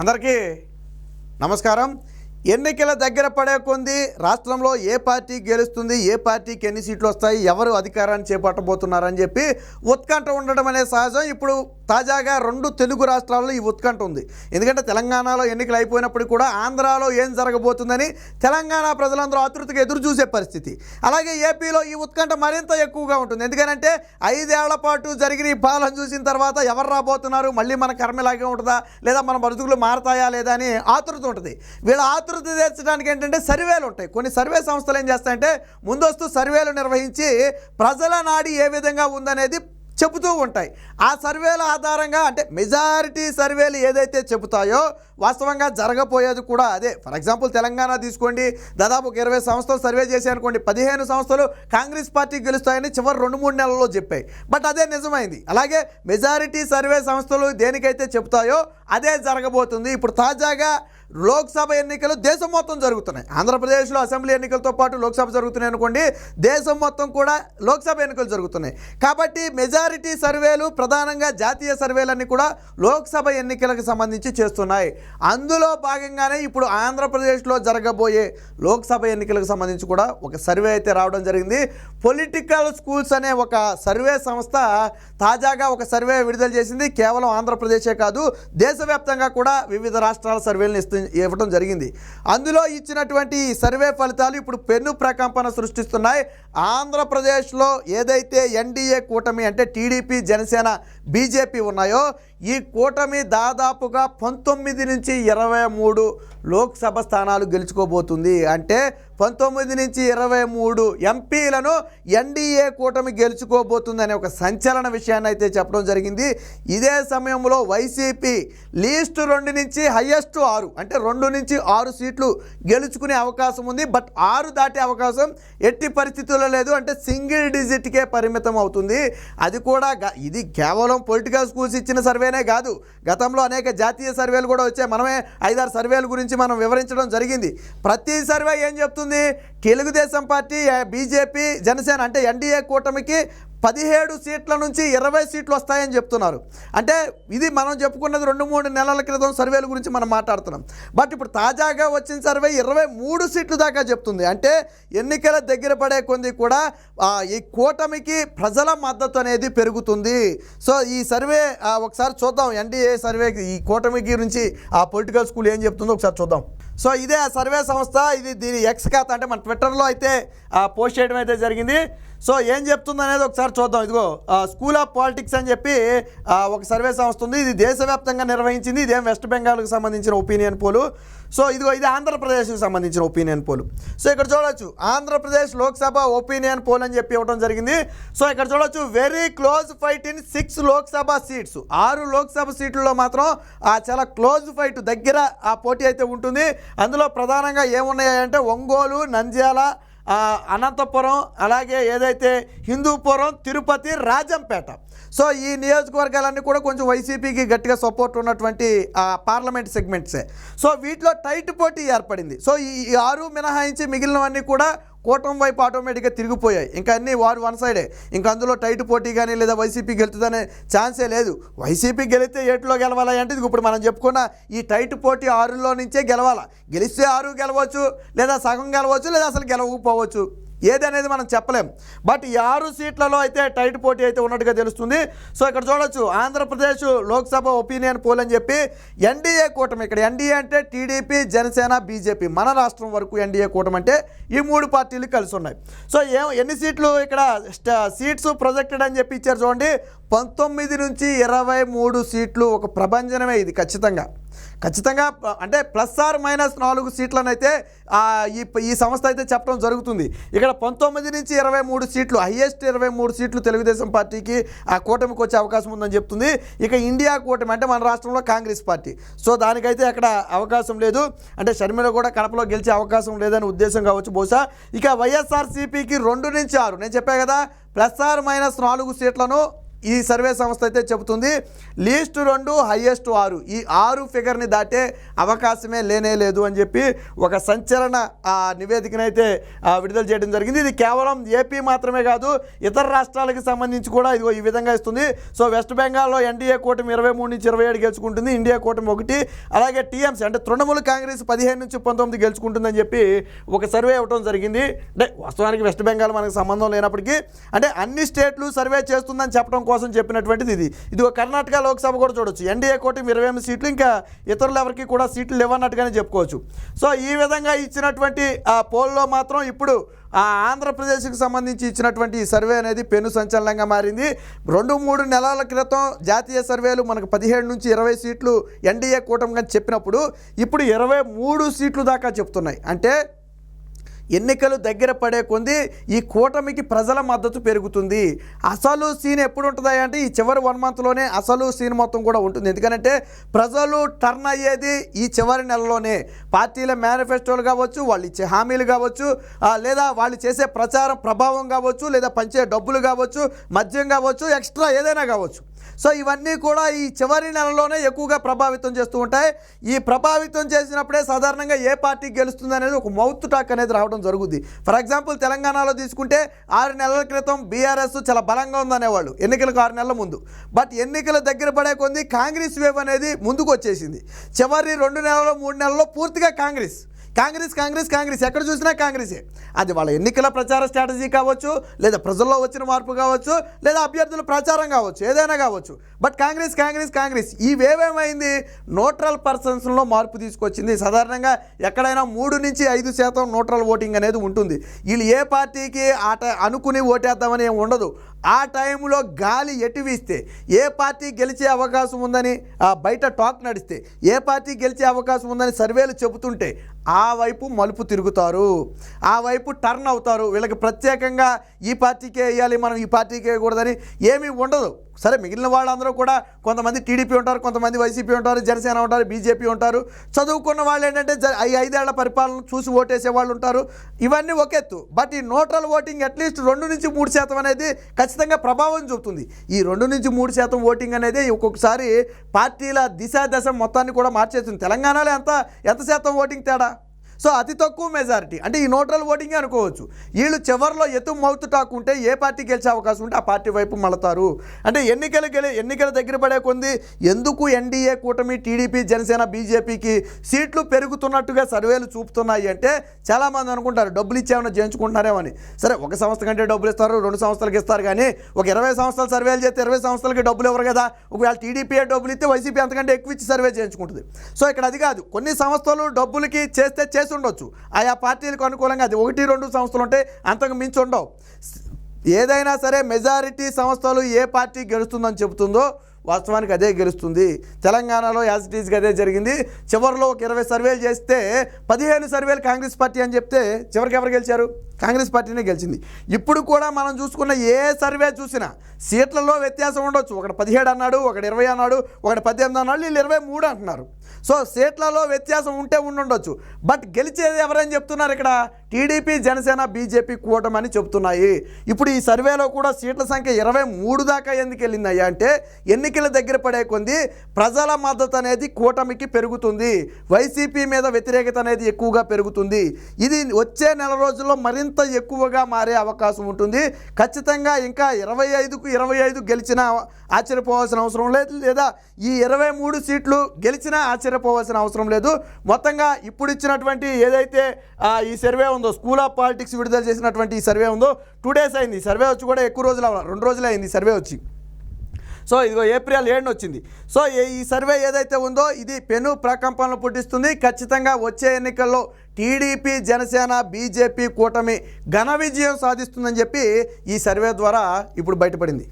అందరికీ నమస్కారం. ఎన్నికల దగ్గర పడే కొంది రాష్ట్రంలో ఏ పార్టీ గెలుస్తుంది ఏ పార్టీకి ఎన్ని సీట్లు వస్తాయి ఎవరు అధికారాన్ని చేపట్టబోతున్నారని చెప్పి ఉత్కంఠ ఉండడం అనేది సహజం. ఇప్పుడు తాజాగా రెండు తెలుగు రాష్ట్రాల్లో ఈ ఉత్కంఠ ఉంది. ఎందుకంటే తెలంగాణలో ఎన్నికలు అయిపోయినప్పుడు కూడా ఆంధ్రాలో ఏం జరగబోతుందని తెలంగాణ ప్రజలందరూ ఆతృతగా ఎదురు చూసే పరిస్థితి. అలాగే ఏపీలో ఈ ఉత్కంఠ మరింత ఎక్కువగా ఉంటుంది. ఎందుకంటే ఐదేళ్ళ పాటు జరిగిన ఈ పాలన చూసిన తర్వాత ఎవరు రాబోతున్నారు? మళ్ళీ మన కర్మలాగే ఉంటుందా? లేదా మన బతుకులు మారతాయా లేదా అని ఆతృత ఉంటుంది. వీళ్ళ ఆతృత తీర్చడానికి ఏంటంటే సర్వేలు ఉంటాయి. కొన్ని సర్వే సంస్థలు ఏం చేస్తాయంటే ముందస్తు సర్వేలు నిర్వహించి ప్రజల నాడి ఏ విధంగా ఉందనేది చెబుతూ ఉంటాయి. ఆ సర్వేల ఆధారంగా అంటే మెజారిటీ సర్వేలు ఏదైతే చెబుతాయో వాస్తవంగా జరగబోయేది కూడా అదే. ఫర్ ఎగ్జాంపుల్ తెలంగాణ తీసుకోండి. దాదాపు ఒక ఇరవై సంస్థలు సర్వే చేసి అనుకోండి. పదిహేను సంస్థలు కాంగ్రెస్ పార్టీ గెలుస్తాయని చివరి రెండు మూడు నెలల్లో చెప్పాయి. బట్ అదే నిజమైంది. అలాగే మెజారిటీ సర్వే సంస్థలు దేనికైతే చెబుతాయో అదే జరగబోతుంది. ఇప్పుడు తాజాగా లోక్సభ ఎన్నికలు దేశం మొత్తం జరుగుతున్నాయి. ఆంధ్రప్రదేశ్లో అసెంబ్లీ ఎన్నికలతో పాటు లోక్సభ జరుగుతున్నాయి అనుకోండి దేశం మొత్తం కూడా లోక్సభ ఎన్నికలు జరుగుతున్నాయి. కాబట్టి మెజారిటీ సర్వేలు ప్రధానంగా జాతీయ సర్వేలన్నీ కూడా లోక్సభ ఎన్నికలకు సంబంధించి చేస్తున్నాయి. అందులో భాగంగానే ఇప్పుడు ఆంధ్రప్రదేశ్లో జరగబోయే లోక్సభ ఎన్నికలకు సంబంధించి కూడా ఒక సర్వే అయితే రావడం జరిగింది. పొలిటికల్ స్కూల్స్ అనే ఒక సర్వే సంస్థ తాజాగా ఒక సర్వే విడుదల చేసింది. కేవలం ఆంధ్రప్రదేశే కాదు దేశవ్యాప్తంగా కూడా వివిధ రాష్ట్రాల సర్వేలను ఇస్తుంది ఇవ్వడం జరిగింది. అందులో ఇచ్చినటువంటి సర్వే ఫలితాలు ఇప్పుడు పెను ప్రకంపన సృష్టిస్తున్నాయి. ఆంధ్రప్రదేశ్లో ఏదైతే ఎన్డీఏ కూటమి అంటే టీడీపీ జనసేన బీజేపీ ఉన్నాయో ఈ కూటమి దాదాపుగా పంతొమ్మిది నుంచి ఇరవై మూడు లోక్సభ స్థానాలు గెలుచుకోబోతుంది. అంటే పంతొమ్మిది నుంచి ఇరవై మూడు ఎంపీలను ఎన్డీఏ కూటమి గెలుచుకోబోతుందనే ఒక సంచలన విషయాన్ని అయితే చెప్పడం జరిగింది. ఇదే సమయంలో వైసీపీ లీస్ట్ రెండు నుంచి హయ్యెస్ట్ ఆరు అంటే రెండు నుంచి ఆరు సీట్లు గెలుచుకునే అవకాశం ఉంది. బట్ ఆరు దాటే అవకాశం ఎట్టి పరిస్థితుల్లో లేదు అంటే సింగిల్ డిజిట్కే పరిమితం అవుతుంది. అది కూడా ఇది కేవలం పొలిటికల్ స్కూల్స్ ఇచ్చిన సర్వేనే కాదు గతంలో అనేక జాతీయ సర్వేలు కూడా వచ్చాయి. మనమే ఐదారు సర్వేల గురించి మనం వివరించడం జరిగింది. ప్రతి సర్వే ఏం చెప్తుంది? తెలుగుదేశం పార్టీ బీజేపీ జనసేన అంటే ఎన్డీఏ కూటమికి పదిహేడు సీట్ల నుంచి ఇరవై సీట్లు వస్తాయని చెప్తున్నారు. అంటే ఇది మనం చెప్పుకున్నది రెండు మూడు నెలల క్రితం సర్వేల గురించి మనం మాట్లాడుతున్నాం. బట్ ఇప్పుడు తాజాగా వచ్చిన సర్వే ఇరవై మూడు సీట్లు దాకా చెప్తుంది. అంటే ఎన్నికల దగ్గర పడే కొంది కూడా ఈ కూటమికి ప్రజల మద్దతు అనేది పెరుగుతుంది. సో ఈ సర్వే ఒకసారి చూద్దాం. ఎన్డీఏ సర్వే ఈ కూటమి గురించి ఆ పొలిటికల్ స్కూల్ ఏం చెప్తుందో ఒకసారి చూద్దాం. సో ఇదే సర్వే సంస్థ ఇది దీని ఎక్స్ ఖాతా అంటే మన ట్విట్టర్లో అయితే పోస్ట్ చేయడం అయితే జరిగింది. సో ఏం చెప్తుంది అనేది ఒకసారి చూద్దాం. ఇదిగో స్కూల్ ఆఫ్ పాలిటిక్స్ అని చెప్పి ఒక సర్వే సంస్థ ఉంది. ఇది దేశవ్యాప్తంగా నిర్వహించింది. ఇదేం వెస్ట్ బెంగాల్కి సంబంధించిన ఒపీనియన్ పోలు. సో ఇదిగో ఇది ఆంధ్రప్రదేశ్కి సంబంధించిన ఒపీనియన్ పోలు. సో ఇక్కడ చూడొచ్చు ఆంధ్రప్రదేశ్ లోక్సభ ఒపీనియన్ పోల్ అని చెప్పి ఇవ్వడం జరిగింది. సో ఇక్కడ చూడొచ్చు very close fight in six Lok Sabha seats. ఆరు లోక్సభ సీట్లలో మాత్రం చాలా క్లోజ్ ఫైట్ దగ్గర ఆ పోటీ అయితే ఉంటుంది. అందులో ప్రధానంగా ఏమున్నాయంటే ఒంగోలు నంద్యాల అనంతపురం అలాగే ఏదైతే హిందూపురం తిరుపతి రాజంపేట. సో ఈ నియోజకవర్గాలన్నీ కూడా కొంచెం వైసీపీకి గట్టిగా సపోర్ట్ ఉన్నటువంటి పార్లమెంట్ సెగ్మెంట్సే సో వీటిలో టైట్ పోటీ ఏర్పడింది. సో ఈ ఆరు మినహాయించి మిగిలినవన్నీ కూడా కూటమి వైపు ఆటోమేటిక్గా తిరిగిపోయాయి. ఇంకా అన్నీ వారు వన్ సైడే. ఇంకా అందులో టైట్ పోటీ కానీ లేదా వైసీపీ గెలుతుందనే ఛాన్సే లేదు. వైసీపీ గెలిస్తే ఏట్లో గెలవాలి అంటే ఇప్పుడు మనం చెప్పుకున్న ఈ టైట్ పోటీ ఆరులో నుంచే గెలవాలా? గెలిస్తే ఆరు గెలవచ్చు లేదా సగం గెలవచ్చు లేదా అసలు గెలవకపోవచ్చు. ఏది అనేది మనం చెప్పలేం. బట్ ఈ ఆరు సీట్లలో అయితే టైట్ పోటీ అయితే ఉన్నట్టుగా తెలుస్తుంది. సో ఇక్కడ చూడొచ్చు ఆంధ్రప్రదేశ్ లోక్సభ ఒపీనియన్ పోల్ అని చెప్పి ఎన్డీఏ కూటమి ఇక్కడ ఎన్డీఏ అంటే టీడీపీ జనసేన బీజేపీ. మన రాష్ట్రం వరకు ఎన్డీఏ కూటమి అంటే ఈ మూడు పార్టీలు కలిసి ఉన్నాయి. సో ఏ ఎన్ని సీట్లు ఇక్కడ సీట్స్ ప్రొజెక్టెడ్ అని చెప్పి ఇచ్చారు చూడండి. పంతొమ్మిది నుంచి ఇరవై మూడు సీట్లు ఒక ప్రభంజనమే ఇది ఖచ్చితంగా. ఖచ్చితంగా అంటే ప్లస్ ఆర్ మైనస్ నాలుగు సీట్లను అయితే ఈ ఈ సంస్థ అయితే చెప్పడం జరుగుతుంది. ఇక్కడ పంతొమ్మిది నుంచి ఇరవై మూడు సీట్లు హయ్యెస్ట్ ఇరవై మూడు సీట్లు తెలుగుదేశం పార్టీకి ఆ కూటమికి వచ్చే అవకాశం ఉందని చెప్తుంది. ఇక ఇండియా కూటమి అంటే మన రాష్ట్రంలో కాంగ్రెస్ పార్టీ. సో దానికైతే అక్కడ అవకాశం లేదు. అంటే షర్మిల కూడా కడపలో గెలిచే అవకాశం లేదని ఉద్దేశం కావచ్చు బహుశా. ఇక వైఎస్ఆర్సీపీకి రెండు నుంచి ఆరు. నేను చెప్పా కదా ప్లస్ ఆర్ మైనస్ నాలుగు సీట్లను ఈ సర్వే సంస్థ అయితే చెబుతుంది లీస్ట్ రెండు హయ్యెస్ట్ ఆరు. ఈ ఆరు ఫిగర్ని దాటే అవకాశమే లేనే లేదు అని చెప్పి ఒక సంచలన ఆ, నివేదికనైతే విడుదల చేయడం జరిగింది. ఇది కేవలం ఏపీ మాత్రమే కాదు ఇతర రాష్ట్రాలకు సంబంధించి కూడా ఇదిగో ఈ విధంగా ఇస్తుంది. సో వెస్ట్ బెంగాల్లో ఎన్డీఏ కూటమి ఇరవై మూడు నుంచి ఇరవై ఏడు గెలుచుకుంటుంది ఇండియా కూటమి ఒకటి అలాగే టీఎంసీ అంటే తృణమూల కాంగ్రెస్ పదిహేను నుంచి పంతొమ్మిది గెలుచుకుంటుందని చెప్పి ఒక సర్వే ఇవ్వడం జరిగింది. అంటే వాస్తవానికి వెస్ట్ బెంగాల్ మనకు సంబంధం లేనప్పటికీ అంటే అన్ని స్టేట్లు సర్వే చేస్తుందని చెప్పడం కోసం చెప్పినటువంటిది ఇది. ఇది కర్ణాటక లోక్సభ కూడా చూడొచ్చు. ఎన్డీఏ కూటమి ఇరవై ఎనిమిది సీట్లు ఇంకా ఇతరులు ఎవరికి కూడా సీట్లు లేవన్నట్టుగానే చెప్పుకోవచ్చు. సో ఈ విధంగా ఇచ్చినటువంటి ఆ పోల్లో మాత్రం ఇప్పుడు ఆ ఆంధ్రప్రదేశ్కి సంబంధించి ఇచ్చినటువంటి ఈ సర్వే అనేది పెను సంచలనంగా మారింది. రెండు మూడు నెలల క్రితం జాతీయ సర్వేలు మనకు పదిహేడు నుంచి ఇరవై సీట్లు ఎన్డీఏ కూటమిగా చెప్పినప్పుడు ఇప్పుడు ఇరవై మూడు సీట్లు దాకా చెప్తున్నాయి. అంటే ఎన్నికలు దగ్గర పడే కొంది ఈ కూటమికి ప్రజల మద్దతు పెరుగుతుంది. అసలు సీన్ ఎప్పుడు ఉంటుందా అంటే ఈ చివరి వన్ మంత్లోనే అసలు సీన్ మొత్తం కూడా ఉంటుంది. ఎందుకంటే ప్రజలు టర్న్ అయ్యేది ఈ చివరి నెలలోనే. పార్టీల మేనిఫెస్టోలు కావచ్చు వాళ్ళు ఇచ్చే హామీలు కావచ్చు లేదా వాళ్ళు చేసే ప్రచారం ప్రభావం కావచ్చు లేదా పంచే డబ్బులు కావచ్చు మద్యం కావచ్చు ఎక్స్ట్రా ఏదైనా కావచ్చు. సో ఇవన్నీ కూడా ఈ చివరి నెలలోనే ఎక్కువగా ప్రభావితం చేస్తూ ఉంటాయి. ఈ ప్రభావితం చేసినప్పుడే సాధారణంగా ఏ పార్టీ గెలుస్తుంది అనేది ఒక మౌత్ టాక్ అనేది రావడం జరుగుద్ది. ఫర్ ఎగ్జాంపుల్ తెలంగాణలో తీసుకుంటే ఆరు నెలల క్రితం బీఆర్ఎస్ చాలా బలంగా ఉందనేవాళ్ళు ఎన్నికలకు ఆరు నెలల ముందు. బట్ ఎన్నికల దగ్గర పడే కొంది కాంగ్రెస్ వేవ్ అనేది ముందుకు వచ్చేసింది చివరి రెండు నెలలు మూడు నెలల్లో పూర్తిగా కాంగ్రెస్. కాంగ్రెస్ కాంగ్రెస్ కాంగ్రెస్. ఎక్కడ చూసినా కాంగ్రెసే. అది వాళ్ళ ఎన్నికల ప్రచార స్ట్రాటజీ కావచ్చు లేదా ప్రజల్లో వచ్చిన మార్పు కావచ్చు లేదా అభ్యర్థుల ప్రచారం కావచ్చు ఏదైనా కావచ్చు. బట్ కాంగ్రెస్ కాంగ్రెస్ కాంగ్రెస్. ఈ వేవేమైంది? న్యూట్రల్ పర్సన్స్లో మార్పు తీసుకొచ్చింది. సాధారణంగా ఎక్కడైనా మూడు నుంచి ఐదు శాతం న్యూట్రల్ ఓటింగ్ అనేది ఉంటుంది. వీళ్ళు ఏ పార్టీకి ఆట అనుకుని ఓటేద్దామని ఏమి ఉండదు. ఆ టైంలో గాలి ఎటు వీస్తే ఏ పార్టీ గెలిచే అవకాశం ఉందని ఆ బయట టాక్ నడిస్తే ఏ పార్టీ గెలిచే అవకాశం ఉందని సర్వేలు చెబుతుంటే ఆ వైపు మలుపు తిరుగుతారు. ఆ వైపు టర్న్ అవుతారు. వీళ్ళకి ప్రత్యేకంగా ఈ పార్టీకే వేయాలి మనం ఈ పార్టీకి వేయకూడదని ఏమీ ఉండదు. సరే మిగిలిన వాళ్ళందరూ కూడా కొంతమంది టీడీపీ ఉంటారు కొంతమంది వైసీపీ ఉంటారు జనసేన ఉంటారు బీజేపీ ఉంటారు. చదువుకున్న వాళ్ళు ఏంటంటే జ- ఈ ఐదేళ్ళ పరిపాలన చూసి ఓటేసే వాళ్ళు ఉంటారు. ఇవన్నీ ఒక ఎత్తు. బట్ ఈ నోటల్ ఓటింగ్ అట్లీస్ట్ రెండు నుంచి మూడు శాతం అనేది ఖచ్చితంగా ప్రభావం చూపుతుంది. ఈ రెండు నుంచి మూడు శాతం ఓటింగ్ అనేది ఒక్కొక్కసారి పార్టీల దిశ దశ మొత్తాన్ని కూడా మార్చేస్తుంది. తెలంగాణలో ఎంత ఎంత శాతం ఓటింగ్ తేడా? సో అతి తక్కువ మెజారిటీ అంటే ఈ నోట్రల్ ఓటింగ్ అనుకోవచ్చు. వీళ్ళు చివరిలో ఎత్తు మౌత్ టాక్ ఉంటే ఏ పార్టీ గెలిచే అవకాశం ఉంటే ఆ పార్టీ వైపు మళ్ళతారు. అంటే ఎన్నికలు గెలి ఎన్నికల దగ్గర పడే కొంది ఎందుకు ఎన్డీఏ కూటమి టీడీపీ జనసేన బీజేపీకి సీట్లు పెరుగుతున్నట్టుగా సర్వేలు చూపుతున్నాయి అంటే చాలామంది అనుకుంటారు డబ్బులు ఇచ్చేమన్నా చేయించుకుంటున్నారేమని సరే ఒక సంస్థ కంటే డబ్బులు ఇస్తారు రెండు సంస్థలకు ఇస్తారు కానీ ఒక ఇరవై సంవత్సరాలు సర్వేలు చేస్తే ఇరవై సంవత్సరాలకి డబ్బులు ఇవ్వరు కదా. ఒకవేళ టీడీపీ డబ్బులు ఇస్తే వైసీపీ అంతకంటే ఎక్కువ ఇచ్చి సర్వే చేయించుకుంటుంది. సో ఇక్కడ అది కాదు. కొన్ని సంస్థలు డబ్బులకి చేస్తే చేసి ఉండొచ్చు ఆయా పార్టీలకు అనుకూలంగా అది ఒకటి రెండు సంస్థలు ఉంటే అంతకు మించి ఉండవు. ఏదైనా సరే మెజారిటీ సంస్థలు ఏ పార్టీ గెలుస్తుందని చెబుతుందో వాస్తవానికి అదే గెలుస్తుంది. తెలంగాణలో యాజ్ ఇట్ ఈజ్గా అదే జరిగింది. చివరిలో ఒక ఇరవై సర్వేలు చేస్తే పదిహేను సర్వేలు కాంగ్రెస్ పార్టీ అని చెప్తే చివరికి ఎవరు గెలిచారు? కాంగ్రెస్ పార్టీనే గెలిచింది. ఇప్పుడు కూడా మనం చూసుకున్న ఏ సర్వే చూసినా సీట్లలో వ్యత్యాసం ఉండొచ్చు. ఒకటి పదిహేడు అన్నాడు ఒకటి ఇరవై అన్నాడు ఒకటి పద్దెనిమిది అన్నాడు వీళ్ళు ఇరవై మూడు అంటున్నారు. సో సీట్లలో వ్యత్యాసం ఉంటే ఉండుండొచ్చు. బట్ గెలిచేది ఎవరని చెప్తున్నారు ఇక్కడ? టీడీపీ జనసేన బీజేపీ కూటమని చెప్తున్నాయి. ఇప్పుడు ఈ సర్వేలో కూడా సీట్ల సంఖ్య ఇరవై మూడు దాకా ఎందుకు వెళ్ళిందయ్యా అంటే ఎన్నికల దగ్గర పడే కొంది ప్రజల మద్దతు అనేది కూటమికి పెరుగుతుంది. వైసీపీ మీద వ్యతిరేకత అనేది ఎక్కువగా పెరుగుతుంది. ఇది వచ్చే నెల రోజుల్లో మరింత ఎక్కువగా మారే అవకాశం ఉంటుంది. ఖచ్చితంగా ఇంకా ఇరవై ఐదుకు ఇరవై ఐదు గెలిచినా ఆశ్చర్యపోవాల్సిన అవసరం లేదు. లేదా ఈ ఇరవై మూడు సీట్లు గెలిచినా ఆశ్చర్యపోవాల్సిన అవసరం లేదు. మొత్తంగా ఇప్పుడు ఇచ్చినటువంటి ఏదైతే ఈ సర్వే ఉందో స్కూల్ ఆఫ్ పాలిటిక్స్ విడుదల చేసినటువంటి ఈ సర్వే ఉందో టూ డేస్ అయింది. ఈ సర్వే వచ్చి కూడా ఎక్కువ రోజులు రెండు రోజులు అయింది సర్వే వచ్చి. సో ఇదిగో ఏప్రిల్ ఏడున వచ్చింది. సో ఈ- ఈ సర్వే ఏదైతే ఉందో ఇది పెను ప్రకంపనలు పుట్టిస్తుంది. ఖచ్చితంగా వచ్చే ఎన్నికల్లో టీడీపీ జనసేన బీజేపీ కూటమి ఘన విజయం సాధిస్తుందని చెప్పి ఈ సర్వే ద్వారా ఇప్పుడు బయటపడింది.